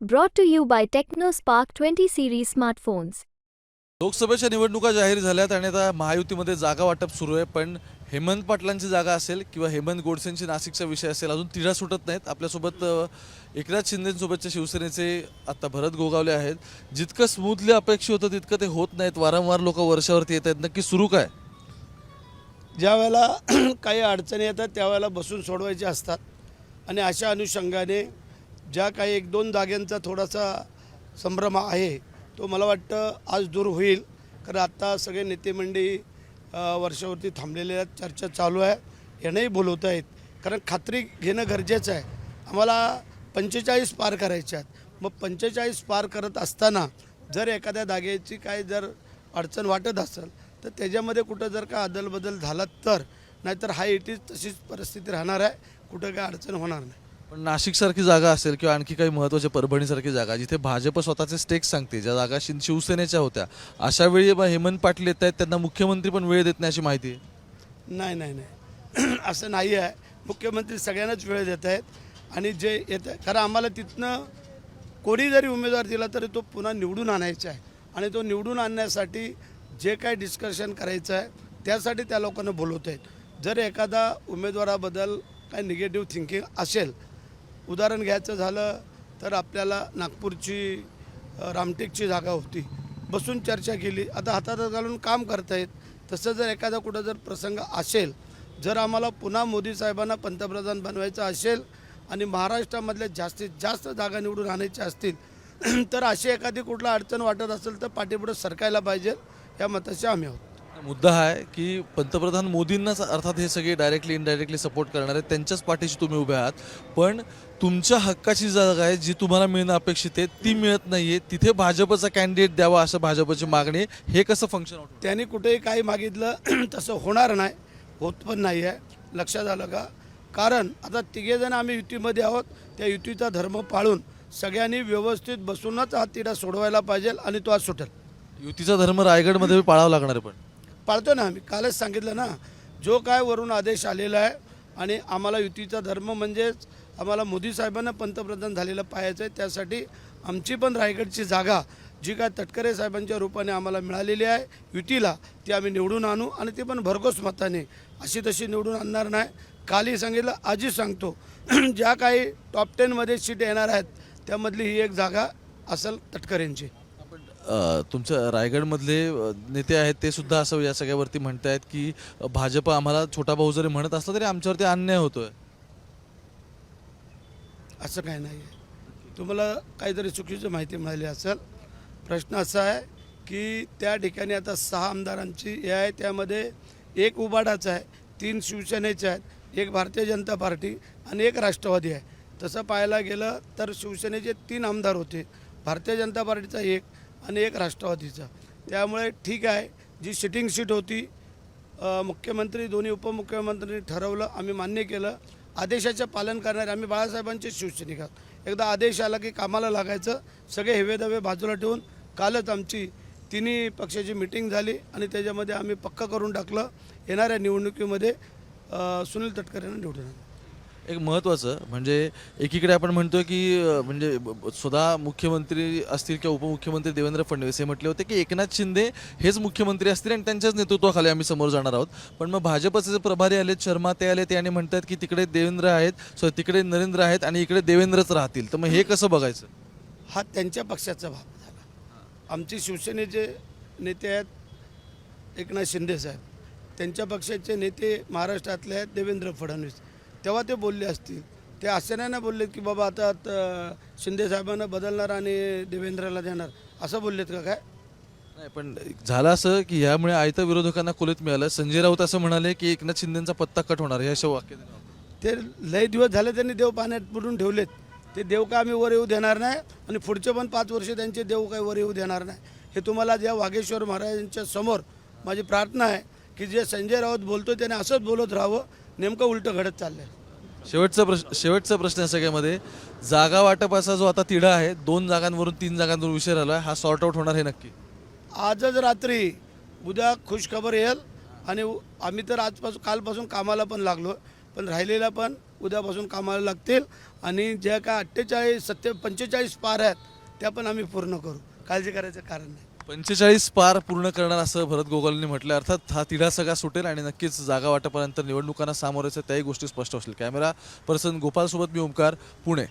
Brought to you by TechnoSpark 20 series smartphones. लोकसभेच्या निवडणुका जाहीर झाल्यात आणि आता महायुतीमध्ये जागा वाटप सुरू आहे पण हेमंत पाटलांची जागा असेल किंवा हेमंत गोडसेंची नाशिकचा विषय असेल अजून तिढा सुटत नाहीत. आपल्यासोबत एकनाथ शिंदेसोबतच्या शिवसेनेचे आता भरत गोगावले आहेत. जितकं स्मूथली अपेक्षित होतं तितकं ते होत नाहीत. वारंवार लोक वर्षावरती येत आहेत. नक्की सुरू काय? ज्या वेळेला काही अडचणी येतात त्यावेळेला बसून सोडवायचे असतात. आणि अशा अनुषंगाने ज्या काही एक दोन जाग्यांचा थोडासा संभ्रम आहे तो मला वाटतं आज दूर होईल. कारण आत्ता सगळे नेते मंडळी वर्षावरती थांबलेले आहेत चर्चा चालू आहे. यांनाही बोलवत आहेत. कारण खात्री घेणं गरजेचं आहे. आम्हाला पंचेचाळीस पार करायच्या आहेत. मग पंचेचाळीस पार करत असताना जर एखाद्या जागेची काय जर अडचण वाटत असेल तर त्याच्यामध्ये कुठं जर का अदलबदल झाला तर नाहीतर हा इटीज तशीच परिस्थिती राहणार आहे. कुठं काय अडचण होणार नाही. पण नाशिकसारखी जागा असेल किंवा आणखी काही महत्त्वाच्या परभणीसारखी जागा जिथे भाजप स्वतःचे स्टेक सांगते ज्या जागा शिन शिवसेनेच्या होत्या अशा वेळी मग हेमंत पाटील येत आहेत त्यांना मुख्यमंत्री पण वेळ देत नाही अशी माहिती आहे. नाही नाही नाही. असं नाही आहे. मुख्यमंत्री सगळ्यांनाच वेळ देत आहेत आणि जे येत आहे कारण आम्हाला तिथनं कोणी जरी उमेदवार दिला तरी तो पुन्हा निवडून आणायचा आहे. आणि तो निवडून आणण्यासाठी जे काय डिस्कशन करायचं आहे त्यासाठी त्या लोकांना बोलवत आहेत. जर एखादा उमेदवाराबद्दल काय निगेटिव्ह थिंकिंग असेल उदाहरण घ्यायचं झालं तर आपल्याला नागपूरची रामटेकची जागा होती. बसून चर्चा केली. आता हातात घालून काम करतायत. तसं जर एखादा कुठं जर प्रसंग असेल जर आम्हाला पुन्हा मोदी साहेबांना पंतप्रधान बनवायचं असेल आणि महाराष्ट्रामधल्या जास्तीत जास्त जागा निवडून आणायच्या असतील तर अशी एखादी कुठला अडचण वाटत असेल तर पाठीपुढं सरकायला पाहिजे. या मताचे आम्ही आहोत. मुद्दा हा आहे की पंतप्रधान मोदींनाच अर्थात हे सगळे डायरेक्टली इनडायरेक्टली सपोर्ट करणार आहेत त्यांच्याच पाठीशी तुम्ही उभे आहात. पण तुमच्या हक्काची जागा आहे जी तुम्हाला मिळणं अपेक्षित आहे ती मिळत नाहीये. तिथे भाजपचा कॅन्डिडेट द्यावा असं भाजपची मागणी आहे. हे कसं फंक्शन होतं? त्यांनी कुठेही काही मागितलं तसं होणार नाही. होत पण नाही आहे. लक्षात आलं का? कारण आता तिघेजण आम्ही युतीमध्ये आहोत. त्या युतीचा धर्म पाळून सगळ्यांनी व्यवस्थित बसूनच हा तिढा सोडवायला पाहिजे आणि तो आज सुटेल. युतीचा धर्म रायगडमध्ये पाळावा लागणार आहे पण. पाळतो ना आम्ही कालच सांगितलं ना जो काय वरून आदेश आलेला आहे आणि आम्हाला युतीचा धर्म म्हणजेच आम्हाला मोदी साहेबांना पंतप्रधान झालेलं पाहायचं आहे त्यासाठी आमची पण रायगडची जागा जी काय तटकरे साहेबांच्या रूपाने आम्हाला मिळालेली आहे युतीला ती आम्ही निवडून आणू आणि ती पण भरघोस मताने अशी तशी निवडून आणणार नाही. कालही सांगितलं आजही सांगतो ज्या काही टॉप टेनमध्ये सीट येणार आहेत त्यामधली ही एक जागा असेल तटकरेंची. तुमच्या रायगडमधले नेते आहेत ते सुद्धा असं या सगळ्यावरती म्हणतायत की भाजप आम्हाला छोटा भाऊ जरी म्हणत असला तरी आमच्यावरती अन्याय होतोय. असं काय नाही आहे तुम्हाला काहीतरी चुकीची माहिती मिळाली असेल. प्रश्न असा आहे की त्या ठिकाणी आता सहा आमदारांची हे आहे. त्यामध्ये एक उबाडाचा आहे तीन शिवसेनेचे आहेत एक भारतीय जनता पार्टी आणि एक राष्ट्रवादी आहे. तसं पाहायला गेलं तर शिवसेनेचे तीन आमदार होते. भारतीय जनता पार्टीचा एक आणि एक राष्ट्रवादीचा. त्यामुळे ठीक आहे जी सिटिंग सीट होती मुख्यमंत्री दोन्ही उपमुख्यमंत्र्यांनी ठरवलं आम्ही मान्य केलं. आदेशाचं पालन करणारे आम्ही बाळासाहेबांचे शिवसैनिक आहोत. एकदा आदेश आला की कामाला लागायचं सगळे हेवेदवे बाजूला ठेवून कालच आमची तिन्ही पक्षाची मिटिंग झाली आणि त्याच्यामध्ये आम्ही पक्का करून टाकलं. येणाऱ्या निवडणुकीमध्ये सुनील तटकरेंना निवडून आणलं. एक महत्त्वाचं म्हणजे एकीकडे आपण म्हणतोय की म्हणजे ब- स्वतः मुख्यमंत्री असतील किंवा उपमुख्यमंत्री देवेंद्र फडणवीस हे म्हटले होते की एकनाथ शिंदे हेच मुख्यमंत्री असतील आणि त्यांच्याच नेतृत्वाखाली आम्ही समोर जाणार आहोत. पण मग भाजपचे जे प्रभारी आलेत शर्मा ते आले ते आणि म्हणतात की तिकडे देवेंद्र आहेत सो तिकडे नरेंद्र आहेत आणि इकडे देवेंद्रच राहतील. तर मग हे कसं बघायचं? हा त्यांच्या पक्षाचा भाग झाला. आमचे शिवसेनेचे नेते आहेत एकनाथ शिंदे साहेब त्यांच्या पक्षाचे नेते महाराष्ट्रातले आहेत देवेंद्र फडणवीस. तेव्हा ते बोलले असतील. ते असे नाही ना बोलले की बाबा आता शिंदे साहेबांना बदलणार आणि देवेंद्रला देणार. असं बोललेत का काय? नाही पण झालं असं की यामुळे आयतं विरोधकांना कोलीत मिळालं. संजय राऊत असं म्हणाले की एकनाथ शिंदेचा पत्ता कट होणार हे असे वाक्य. ते लय दिवस झाले त्यांनी देव पाण्यात बुडून ठेवलेत. ते देव का आम्ही वर येऊ देणार नाही आणि पुढचे पण पाच वर्ष त्यांचे देव काही वर येऊ देणार नाही. हे तुम्हाला ज्या वाघेश्वर महाराजांच्या समोर माझी प्रार्थना आहे की जे संजय राऊत बोलतो त्याने असंच बोलत राहावं. नेमकं उलटं घडत चाललंय. शेवटचा प्रश्न शेवटचा प्रश्न या सगळ्यामध्ये जागा वाटपाचा जो आता तिढा आहे दोन जागांवरून तीन जागांवरून विषय राहिला आहे हा सॉर्ट आउट होणार हे नक्की. आजच रात्री उद्या खुशखबर येईल आणि आम्ही तर आजपासून कालपासून कामाला पण लागलो पण राहिलेला पण उद्यापासून कामाला लागतील आणि ज्या काय अठ्ठेचाळीस सत्ते पंचेचाळीस पार आहेत त्या पण आम्ही पूर्ण करू. काळजी करायचं कारण नाही. पंचेचाळीस पार पूर्ण करणार असं भरत गोगलने म्हटलं अर्थात हा तिढा सगळा सुटेल आणि नक्कीच जागा वाटेपर्यंत निवडणुकांना सामोरायचं त्याही गोष्टी स्पष्ट असतील. कॅमेरा पर्सन गोपालसोबत मी ओमकार पुणे.